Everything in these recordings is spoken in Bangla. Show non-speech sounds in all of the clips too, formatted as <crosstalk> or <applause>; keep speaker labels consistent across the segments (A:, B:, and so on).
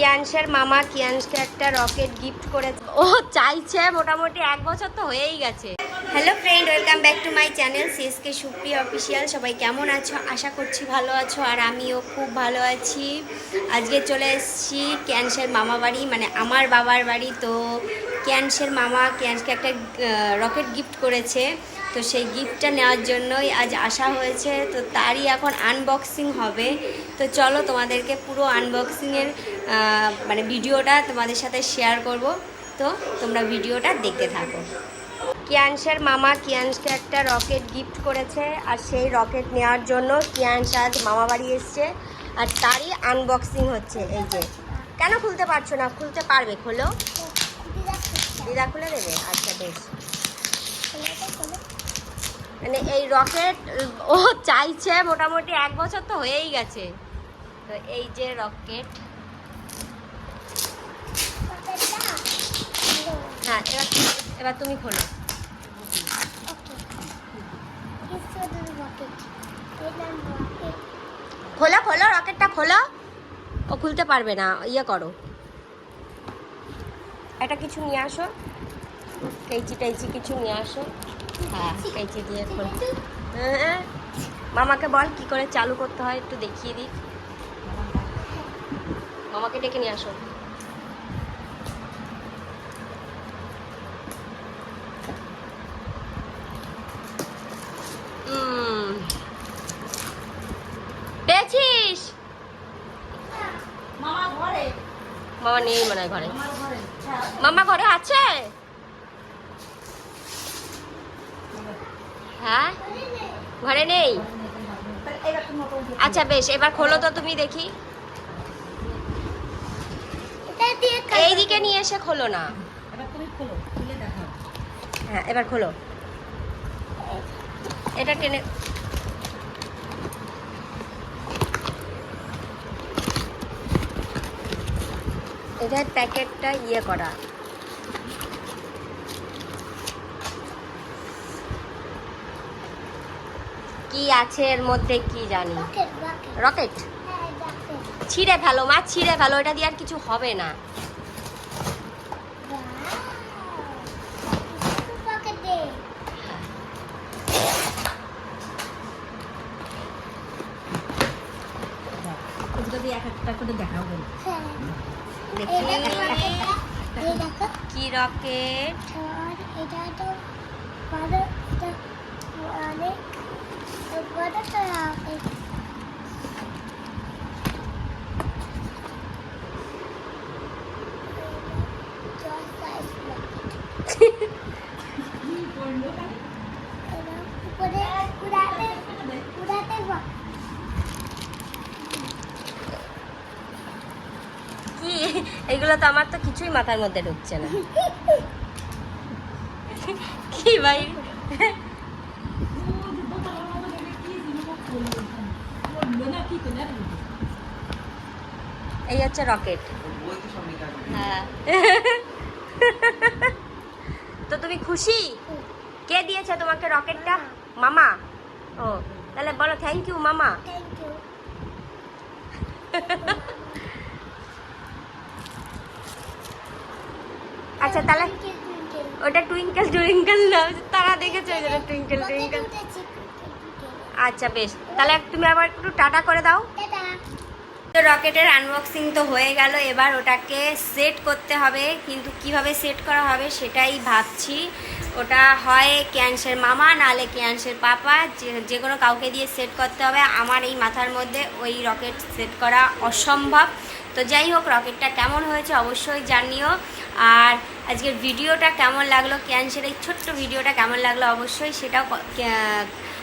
A: কিয়ানসের মামা কিয়ানসকে একটা রকেট গিফট করেছে। ও চাইছে মোটামুটি এক বছর তো হয়েই গেছে। Hello friend welcome back to my channel CSK Supriya official সবাই কেমন আছো? আশা করছি ভালো আছো আর আমিও খুব ভালো আছি। আজকে চলে এসেছি ক্যান্সের মামা বাড়ি মানে আমার বাবার বাড়ি। তো ক্যান্সের মামা ক্যান্সকে একটা রকেট গিফট করেছে। তো সেই গিফটটা নেওয়ার জন্যই আজ আসা হয়েছে। তো তারই এখন আনবক্সিং হবে। তো চলো তোমাদেরকে পুরো আনবক্সিংয়ের মানে ভিডিওটা তোমাদের সাথে শেয়ার করব। তো তোমরা ভিডিওটা দেখতে থাকো। কিয়ানসের মামা কিয়ানসকে একটা রকেট গিফট করেছে, আর সেই রকেট নেওয়ার জন্য কিয়ানস আজ মামা বাড়ি এসছে, আর তারই আনবক্সিং হচ্ছে, এই যে। কেন খুলতে পারছ না? খুলতে পারবে, খোলো। দিদা খুলে দেবে? আচ্ছা বেশ। মানে এই রকেট, ও চাইছে মোটামুটি এক বছর তো হয়েই গেছে। তো এই যে রকেট। হ্যাঁ এবার এবার তুমি খোলো। খোলো খোলো, রকেটটা খোলো। ও খুলতে পারবে না ইয়ে করো। একটা কিছু নিয়ে আসো। কেচি টেচি কিছু নিয়ে আসো। হ্যাঁ কেচি দিয়ে খোলো। হ্যাঁ মামাকে বল কি করে চালু করতে হয়, একটু দেখিয়ে দিই। মামাকে ডেকে নিয়ে আসো উম, পেয়েছিস
B: মামা ঘরে
A: মামা নেই মনে হয় ঘরে।
B: আমার ঘরে
A: মামা ঘরে আছে? হ্যাঁ? ঘরে নেই? আচ্ছা বেশ এবার খোলো তো তুমি দেখি। এইদিকে নিয়ে এসে খোলো না।
B: এবার তুমি খোলো খুলে দেখাও।
A: হ্যাঁ এবার খোলো। এটা টেনে এটার প্যাকেটটা ইয়ে করা। কি আছে এর মধ্যে কি জানি? রকেট ছিঁড়ে ফেলো মা ছিঁড়ে ফেলো এটা দিয়ে আর কিছু হবে না।
B: এক একটা করে দেখাও
A: দেখি কি রকেট কি <laughs> এগুলো তো আমার তো কিছুই মাথার মধ্যে ঢুকছে না। <laughs> কি ভাই? এই হচ্ছে রকেট। হ্যাঁ। <laughs> তো তুমি খুশি? কে দিয়েছে তোমাকে রকেটটা? মামা? ও তাহলে বলো থ্যাংক ইউ মামা। আচ্ছা তাহলে ওটা টুইঙ্কেল টুইঙ্কেল না তারা দেখেছ ওই জন্য টুইঙ্কেল টুইঙ্কেল আচ্ছা বেশ। তাহলে তুমি আবার একটু টাটা করে দাও। তো রকেটের আনবক্সিং তো হয়ে গেল এবার ওটাকে সেট করতে হবে। কিন্তু কীভাবে সেট করা হবে সেটাই ভাবছি। ওটা হয় ক্যান্সের মামা নাহলে ক্যান্সের পাপা। যে যে কোনো কাউকে দিয়ে সেট করতে হবে। আমার এই মাথার মধ্যে ওই রকেট সেট করা অসম্ভব। তো যাই হোক, রকেটটা কেমন হয়েছে অবশ্যই জানিও। আর আজকের ভিডিওটা কেমন লাগল ক্যান্সের এই ছোট্ট ভিডিওটা কেমন লাগল অবশ্যই সেটাও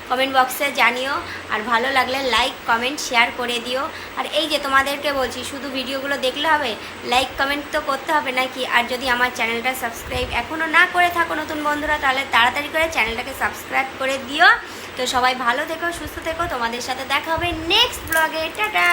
A: কমেন্ট বক্সে জানিও। আর ভালো লাগলে লাইক কমেন্ট শেয়ার করে দিও। আর এই যে তোমাদেরকে বলছি, শুধু ভিডিওগুলো দেখলে হবে? লাইক কমেন্ট তো করতে হবে নাকি? আর যদি আমার চ্যানেলটা সাবস্ক্রাইব এখনও না করে থাকো নতুন বন্ধুরা, তাহলে তাড়াতাড়ি করে চ্যানেলটাকে সাবস্ক্রাইব করে দিও। তো সবাই ভালো থেকো, সুস্থ থেকো। তোমাদের সাথে দেখা হবে নেক্সট ব্লগে টাটা!